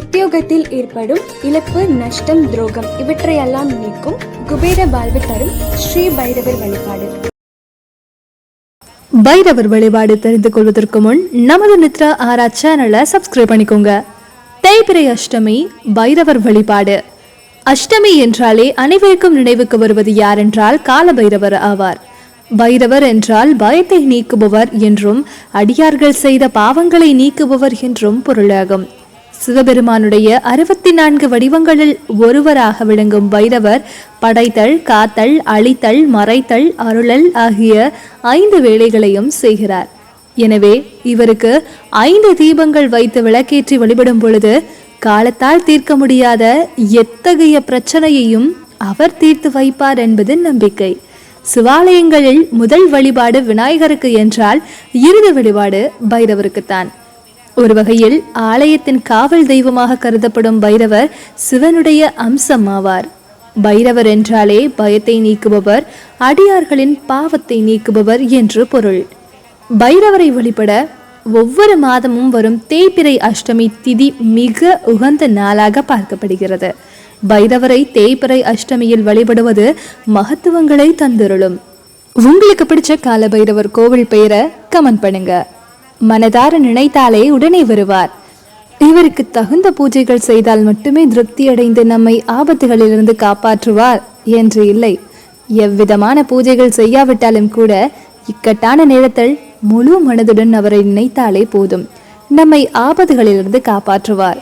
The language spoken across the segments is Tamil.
உத்தியோகத்தில் ஏற்படும் இழப்பு நஷ்டம் துரோகம் இவற்றையெல்லாம் நீக்கும் குபேர வாழ்வு தரும் ஸ்ரீ பைரவர் வழிபாடு. பைரவர் வழிபாடு தெரிந்து கொள்வதற்கு முன் நமது நித்ரா ஆரா சேனலை சப்ஸ்கிரைப் பண்ணிக்கோங்க. தேய்பிரை அஷ்டமி பைரவர் வழிபாடு. அஷ்டமி என்றாலே அனைவருக்கும் நினைவுக்கு வருவது யார் என்றால் கால பைரவர் ஆவார். பைரவர் என்றால் பயத்தை நீக்குபவர் என்றும் அடியார்கள் செய்த பாவங்களை நீக்குபவர் என்றும் பொருளாகும். சிவபெருமானுடைய அறுபத்தி நான்கு வடிவங்களில் ஒருவராக விளங்கும் பைரவர் படைத்தல் காத்தல் அழித்தல் மறைத்தல் அருளல் ஆகிய ஐந்து வேலைகளையும் செய்கிறார். எனவே இவருக்கு ஐந்து தீபங்கள் வைத்து விளக்கேற்றி வழிபடும் பொழுது காலத்தால் தீர்க்க முடியாத எத்தகைய பிரச்சனையையும் அவர் தீர்த்து வைப்பார் என்பது நம்பிக்கை. சிவாலயங்களில் முதல் வழிபாடு விநாயகருக்கு என்றால் இறுதி வழிபாடு பைரவருக்குத்தான். ஒரு வகையில் ஆலயத்தின் காவல் தெய்வமாக கருதப்படும் பைரவர் சிவனுடைய அம்சம் ஆவார் பைரவர் என்றாலே பயத்தை நீக்குபவர் அடியார்களின் பாவத்தை நீக்குபவர் என்று பொருள். பைரவரை வழிபட ஒவ்வொரு மாதமும் வரும் தேய்பிறை அஷ்டமி திதி மிக உகந்த நாளாக பார்க்கப்படுகிறது. பைரவரை தேய்பிறை அஷ்டமியில் வழிபடுவது மகத்துவங்களை தந்துருளும். உங்களுக்கு பிடிச்ச கால பைரவர் கோவில் பெயரை கமெண்ட் பண்ணுங்க. மனதார நினைத்தாலே உடனே வருவார். இவருக்கு தகுந்த பூஜைகள் செய்தால் மட்டுமே திருப்தி அடைந்து நம்மை ஆபத்துகளிலிருந்து காப்பாற்றுவார் என்று இல்லை. எவ்விதமான பூஜைகள் செய்யாவிட்டாலும் கூட இக்கட்டான நேரத்தில் முழு மனதுடன் அவரை நினைத்தாலே போதும். நம்மை ஆபத்துகளிலிருந்து காப்பாற்றுவார்.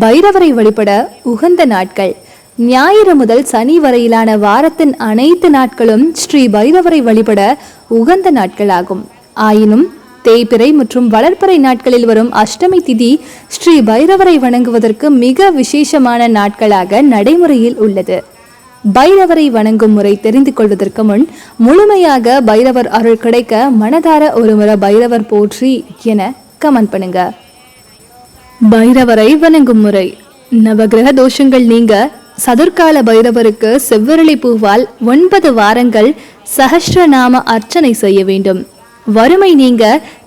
பைரவரை வழிபட உகந்த நாட்கள். ஞாயிறு முதல் சனி வரையிலான வாரத்தின் அனைத்து நாட்களும் ஸ்ரீ பைரவரை வழிபட உகந்த நாட்களாகும். ஆயினும் தேய்பிறை மற்றும் வளர்ப்பறை நாட்களில் வரும் அஷ்டமி திதி ஸ்ரீ பைரவரை வணங்குவதற்கு மிக விசேஷமான நாட்களாக நடைமுறையில் உள்ளது. பைரவரை வணங்கும் முறை தெரிந்து கொள்வதற்கு முன் முழுமையாக பைரவர் அருள் கிடைக்க மனதார ஒருமுறை பைரவர் போற்றி என கமெண்ட் பண்ணுங்க. பைரவரை வணங்கும் முறை. நவகிரக தோஷங்கள் நீங்க சதுர்கால பைரவருக்கு செவ்வரளி பூவால் ஒன்பது வாரங்கள் சஹஸ்ரநாம அர்ச்சனை செய்ய வேண்டும். வறுமை நீங்க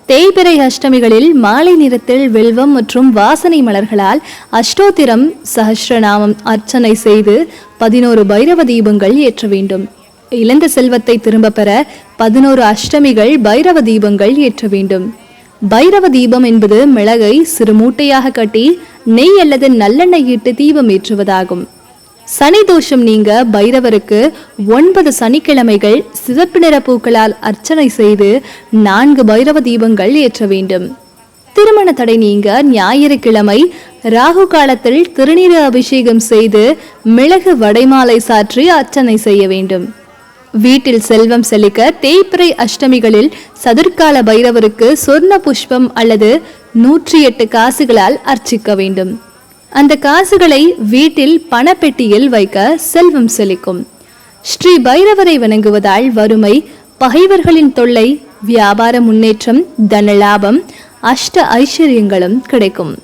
தேய்பிறை அஷ்டமிகளில் மாலை நிறத்தில் வெல்வம் மற்றும் வாசனை மலர்களால் அஷ்டோத்திரம் சஹஸ்ரநாமம் அர்ச்சனை செய்து பதினோரு பைரவ தீபங்கள் ஏற்ற வேண்டும். இழந்த செல்வத்தை திரும்ப பெற பதினோரு அஷ்டமிகள் பைரவ தீபங்கள் ஏற்ற வேண்டும். பைரவ தீபம் என்பது மிளகை சிறு மூட்டையாக கட்டி நெய் அல்லது நல்லெண்ணெய் இட்டு தீபம் ஏற்றுவதாகும். சனி தோஷம் நீங்க பைரவருக்கு ஒன்பது சனிக்கிழமைகள் சிவப்பு நிற பூக்களால் அர்ச்சனை செய்து நான்கு பைரவ தீபங்கள் ஏற்ற வேண்டும். திருமண தடை நீங்க ஞாயிற்றுக்கிழமை ராகு காலத்தில் திருநீறு அபிஷேகம் செய்து மிளகு வடைமாலை சாற்றி அர்ச்சனை செய்ய வேண்டும். வீட்டில் செல்வம் செழிக்க தேய்பிறை அஷ்டமிகளில் சதுர்கால பைரவருக்கு சொர்ண புஷ்பம் அல்லது நூற்றி எட்டு காசுகளால் அர்ச்சிக்க வேண்டும். அந்த காசுகளை வீட்டில் பணப்பெட்டியில் வைக்க செல்வம் செழிக்கும். ஸ்ரீ பைரவரை வணங்குவதால் வறுமை பகைவர்களின் தொல்லை வியாபார முன்னேற்றம் தனலாபம் அஷ்ட ஐஸ்வர்யங்களும் கிடைக்கும்.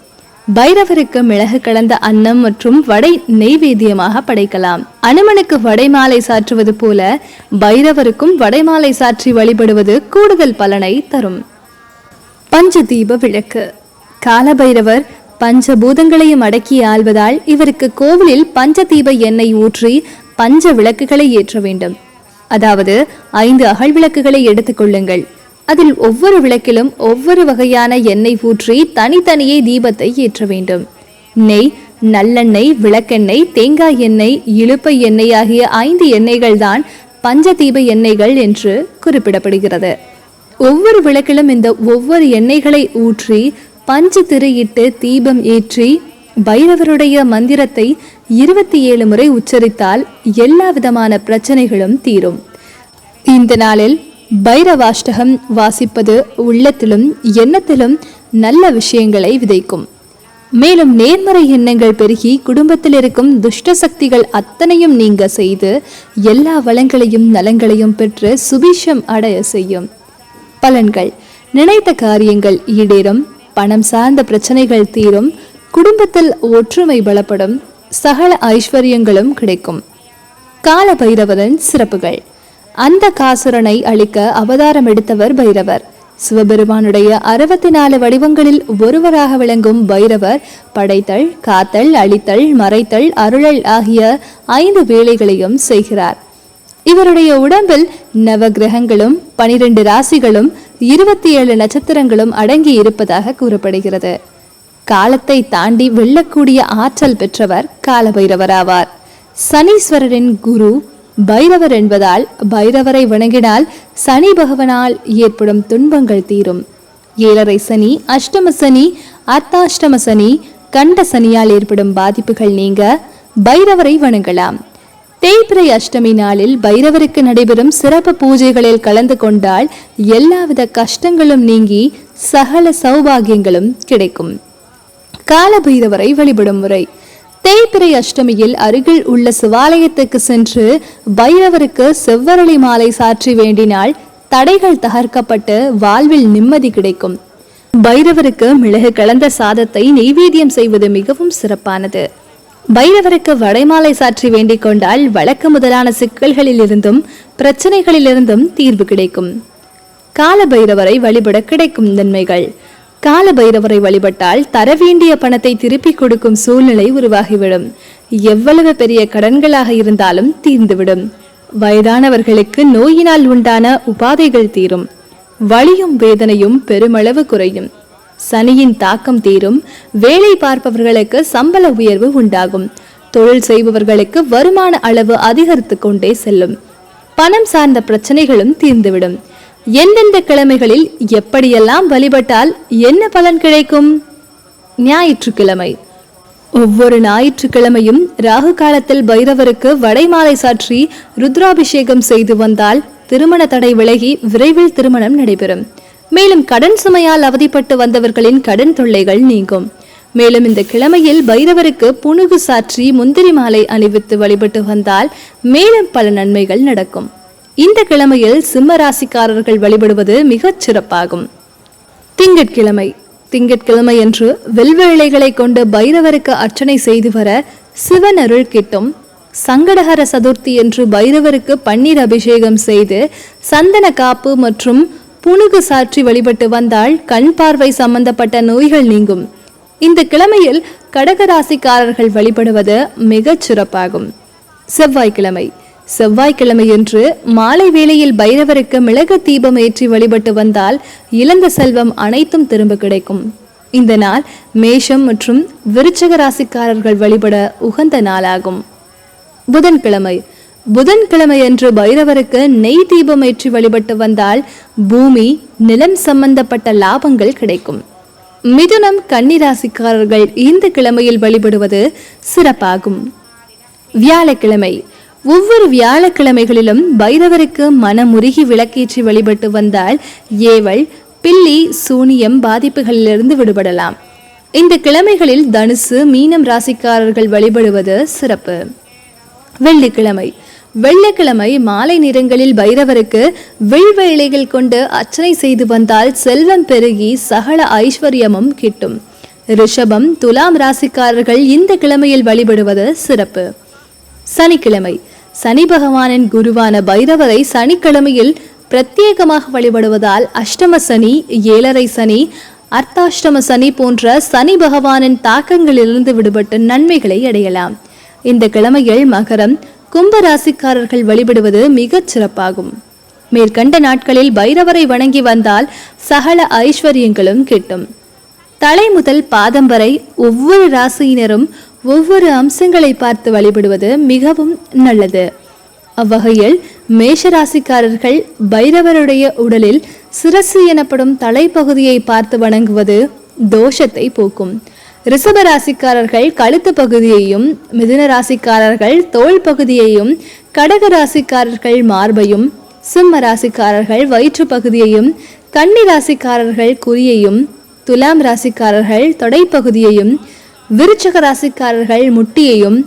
பைரவருக்கு மிளகு கலந்த அன்னம் மற்றும் வடை நெய்வேத்தியமாக படைக்கலாம். அனுமனுக்கு வடைமாலை சாற்றுவது போல பைரவருக்கும் வடைமாலை சாற்றி வழிபடுவது கூடுதல் பலனை தரும். பஞ்சதீப விளக்கு. காலபைரவர் பஞ்சபூதங்களையும் அடக்கி ஆள்வதால் இவருக்கு கோவிலில் பஞ்சதீப எண்ணெய் ஊற்றி பஞ்ச விளக்குகளை ஏற்ற வேண்டும். அதாவது ஐந்து அகல் விளக்குகளை எடுத்துக்கொள்ளுங்கள் அதில் ஒவ்வொரு விளக்கிலும் ஒவ்வொரு வகையான எண்ணெய் ஊற்றி தனித்தனியே தீபத்தை ஏற்ற வேண்டும். நெய் நல்லெண்ணெய் விளக்கெண்ணெய் தேங்காய் எண்ணெய் இழுப்பை எண்ணெய் ஆகிய ஐந்து எண்ணெய்கள் தான் பஞ்சதீப எண்ணெய்கள் என்று குறிப்பிடப்படுகிறது. ஒவ்வொரு விளக்கிலும் இந்த ஒவ்வொரு எண்ணெய்களை ஊற்றி பஞ்சு திரையிட்டு தீபம் ஏற்றி பைரவருடைய மந்திரத்தை இருபத்தி ஏழு முறை உச்சரித்தால் எல்லா விதமான பிரச்சனைகளும் தீரும். இந்த நாளில் பைரவாஷ்டகம் வாசிப்பது உள்ளத்திலும் எண்ணத்திலும் நல்ல விஷயங்களை விதைக்கும். மேலும் நேர்மறை எண்ணங்கள் பெருகி குடும்பத்தில் இருக்கும் துஷ்ட சக்திகள் அத்தனையும் நீங்க செய்து எல்லா வளங்களையும் நலங்களையும் பெற்று சுபிஷம் அடைய செய்யும். பலன்கள். நினைத்த காரியங்கள் ஈடேறும். பணம் சார்ந்த பிரச்சனைகள் தீரும் குடும்பத்தில் ஒற்றுமை பலப்படும் சகல ஐஸ்வர்யங்களும் கிடைக்கும். கால பைரவரின் சிறப்புகள். அந்த காசுரனை அழிக்க அவதாரம் எடுத்தவர் பைரவர். சிவபெருமானுடைய அறுபத்தி நாலு வடிவங்களில் ஒருவராக விளங்கும் பைரவர் படைத்தல் காத்தல் அழித்தல் மறைத்தல் அருளல் ஆகிய ஐந்து வேலைகளையும் செய்கிறார். இவருடைய உடம்பில் நவகிரகங்களும் பனிரெண்டு ராசிகளும் இருபத்தி ஏழு நட்சத்திரங்களும் அடங்கி இருப்பதாக கூறப்படுகிறது. காலத்தை தாண்டி வெல்லக்கூடிய ஆற்றல் பெற்றவர் காலபைரவர் ஆவார் சனீஸ்வரரின் குரு பைரவர் என்பதால் பைரவரை வணங்கினால் சனி பகவனால் ஏற்படும் துன்பங்கள் தீரும். ஏழரை சனி அஷ்டம சனி அர்த்தாஷ்டம சனி கண்ட சனியால் ஏற்படும் பாதிப்புகள் நீங்க பைரவரை வணங்கலாம். தேய்பிரை அஷ்டமி நாளில் பைரவருக்கு நடைபெறும் சிறப்பு பூஜைகளில் கலந்து கொண்டால் எல்லாவித கஷ்டங்களும் நீங்கி சகல சௌபாகியங்களும் கிடைக்கும். காலபைரவரை வழிபடும் முறை. தேய்பிரை அஷ்டமியில் அருகில் உள்ள சிவாலயத்துக்கு சென்று பைரவருக்கு செவ்வரளி மாலை சாற்றி வேண்டினால் தடைகள் தகர்க்கப்பட்டு வாழ்வில் நிம்மதி கிடைக்கும். பைரவருக்கு மிளகு கலந்த சாதத்தை நெய்வேத்தியம் செய்வது மிகவும் சிறப்பானது. பைரவருக்கு வடைமாலை சாற்றி வேண்டிக் கொண்டால் வழக்கு முதலான சிக்கல்களிலிருந்தும் பிரச்சனைகளிலிருந்தும் தீர்வு கிடைக்கும். கால பைரவரை வழிபட கிடைக்கும் நன்மைகள். கால பைரவரை வழிபட்டால் தர வேண்டிய பணத்தை திருப்பி கொடுக்கும் சூழ்நிலை உருவாகிவிடும். எவ்வளவு பெரிய கடன்களாக இருந்தாலும் தீர்ந்துவிடும். வயதானவர்களுக்கு நோயினால் உண்டான உபாதைகள் தீரும். வலியும் வேதனையும் பெருமளவு குறையும். சனியின் தாக்கம் தீரும் வேலை பார்ப்பவர்களுக்கு சம்பள உயர்வு உண்டாகும். தொழில் செய்பவர்களுக்கு வருமான அளவு அதிகரித்து கொண்டே செல்லும். பணம் சார்ந்த பிரச்சனைகளும் தீர்ந்துவிடும். எந்தெந்த கிழமைகளில் எப்படியெல்லாம் வழிபட்டால் என்ன பலன் கிடைக்கும்? ஞாயிற்றுக்கிழமை. ஒவ்வொரு ஞாயிற்றுக்கிழமையும் ராகு காலத்தில் பைரவருக்கு வடைமாலை சாற்றி ருத்ராபிஷேகம் செய்து வந்தால் திருமண தடை விலகி விரைவில் திருமணம் நடைபெறும். மேலும் கடன் சுமையால் அவதிப்பட்டு வந்தவர்களின் கடன் தொல்லைகள் நீங்கும். மேலும் இந்த கிழமையில் பைரவருக்கு புனுகு சாற்றி முந்திரி மாலை அணிவித்து வழிபட்டு வந்தால் மேலும் பல நன்மைகள் நடக்கும். இந்த கிழமையில் சிம்ம ராசிக்காரர்கள் வழிபடுவது மிகச் சிறப்பாகும். திங்கட்கிழமை. திங்கட்கிழமை என்று வெல்வேளைகளை கொண்டு பைரவருக்கு அர்ச்சனை செய்து வர சிவன் அருள் கிட்டும். சங்கடஹர சதுர்த்தி என்று பைரவருக்கு பன்னீர் அபிஷேகம் செய்து சந்தன காப்பு மற்றும் புனுகு சாற்றி வழிபட்டு வந்தால் கண் பார்வை சம்பந்தப்பட்ட நோய்கள் நீங்கும். இந்த கிழமையில் கடகராசிக்காரர்கள் வழிபடுவது மிகச் சிறப்பாகும். செவ்வாய்க்கிழமை. செவ்வாய்க்கிழமையன்று மாலை வேளையில் பைரவருக்கு மிளகு தீபம் ஏற்றி வழிபட்டு வந்தால் இழந்த செல்வம் அனைத்தும் திரும்ப கிடைக்கும். இந்த நாள் மேஷம் மற்றும் விருச்சக ராசிக்காரர்கள் வழிபட உகந்த நாளாகும். புதன்கிழமை. புதன்கிழமையன்று பைரவருக்கு நெய் தீபம் ஏற்றி வழிபட்டு வந்தால் பூமி நிலம் சம்பந்தப்பட்ட லாபங்கள் கிடைக்கும். மிதுனம் கன்னிராசிக்காரர்கள் இந்த கிழமையில் வழிபடுவது சிறப்பாகும். வியாழக்கிழமை. ஒவ்வொரு வியாழக்கிழமைகளிலும் பைரவருக்கு மனமுருகி விளக்கேற்றி வழிபட்டு வந்தால் ஏவல் பில்லி சூனியம் பாதிப்புகளிலிருந்து விடுபடலாம். இந்த கிழமைகளில் தனுசு மீனம் ராசிக்காரர்கள் வழிபடுவது சிறப்பு. வெள்ளிக்கிழமை. வெள்ளிக்கிழமை மாலை நேரங்களில் பைரவருக்கு வில்வேளைகள் கொண்டு அர்ச்சனை செய்து வந்தால் செல்வம் பெருகி சகல ஐஸ்வர்யமும் கிட்டும். ரிஷபம் துலாம் ராசிக்காரர்கள் இந்த கிழமையில் வழிபடுவது சிறப்பு. சனிக்கிழமை சனி பகவானின் குருவான பைரவரை சனிக்கிழமையில் பிரத்யேகமாக வழிபடுவதால் அஷ்டம சனி ஏழரை சனி அர்த்தாஷ்டம சனி போன்ற சனி பகவானின் தாக்கங்களிலிருந்து விடுபட்டு நன்மைகளை அடையலாம். இந்த கிழமையில் மகரம் கும்பராசிக்காரர்கள் வழிபடுவது மிகச் சிறப்பாகும். மேற்கண்ட நாட்களில் பைரவரை வணங்கி வந்தால் சகல ஐஸ்வர்யங்களும் கிட்டும். தலை முதல் பாதம் வரை ஒவ்வொரு ராசியினரும் ஒவ்வொரு அம்சங்களை பார்த்து வழிபடுவது மிகவும் நல்லது. அவ்வகையில் மேஷராசிக்காரர்கள் பைரவருடைய உடலில் சிரசு எனப்படும் தலைப்பகுதியை பார்த்து வணங்குவது தோஷத்தை போக்கும். ரிஷப ராசிக்காரர்கள் கழுத்து பகுதியையும் மிதுன ராசிக்காரர்கள் தோல் பகுதியையும் கடக ராசிக்காரர்கள் மார்பையும் சிம்ம ராசிக்காரர்கள் வயிற்று பகுதியையும் கன்னி ராசிக்காரர்கள் குறியையும் துலாம் ராசிக்காரர்கள் தொடைப்பகுதியையும் விருச்சக ராசிக்காரர்கள் முட்டியையும்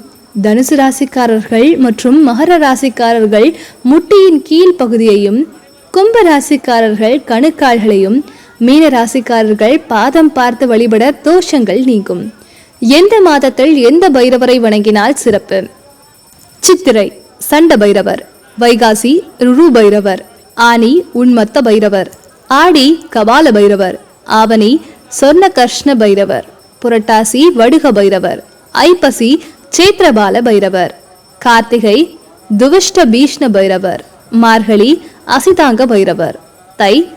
தனுசு ராசிக்காரர்கள் மற்றும் மகர ராசிக்காரர்கள் முட்டியின் கீழ் பகுதியையும் கும்ப ராசிக்காரர்கள் கணுக்கால்களையும் மீன ராசிக்காரர்கள் பாதம் பார்த்து வழிபட தோஷங்கள் நீங்கும். எந்த மாதத்தில் எந்த பைரவரை வணங்கினால் சிறப்பு? சித்திரை சண்ட பைரவர். வைகாசி ருரு பைரவர். ஆனி உன்மத்த பைரவர். ஆடி கபால பைரவர். ஆவணி சொர்ண கர்ஷ்ண பைரவர். புரட்டாசி வடுக பைரவர். ஐப்பசி சேத்திரபால பைரவர். கார்த்திகை துவிஷ்ட பீஷ்ண பைரவர். மார்கழி அசிதாங்க பைரவர். தை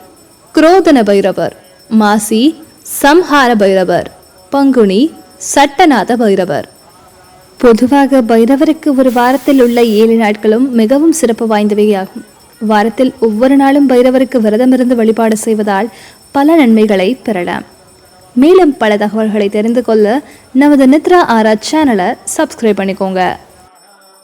குரோதன பைரவர் மாசி சம்ஹார பைரவர் பங்குனி சட்டநாத பைரவர். பொதுவாக பைரவருக்கு ஒரு வாரத்தில் உள்ள ஏழு நாட்களும் மிகவும் சிறப்பு வாய்ந்தவையாகும். வாரத்தில் ஒவ்வொரு நாளும் பைரவருக்கு விரதமிருந்து வழிபாடு செய்வதால் பல நன்மைகளை பெறலாம். மேலும் பல தகவல்களை தெரிந்து கொள்ள நமது நித்ரா ஆரா சேனலை சப்ஸ்கிரைப் பண்ணிக்கோங்க.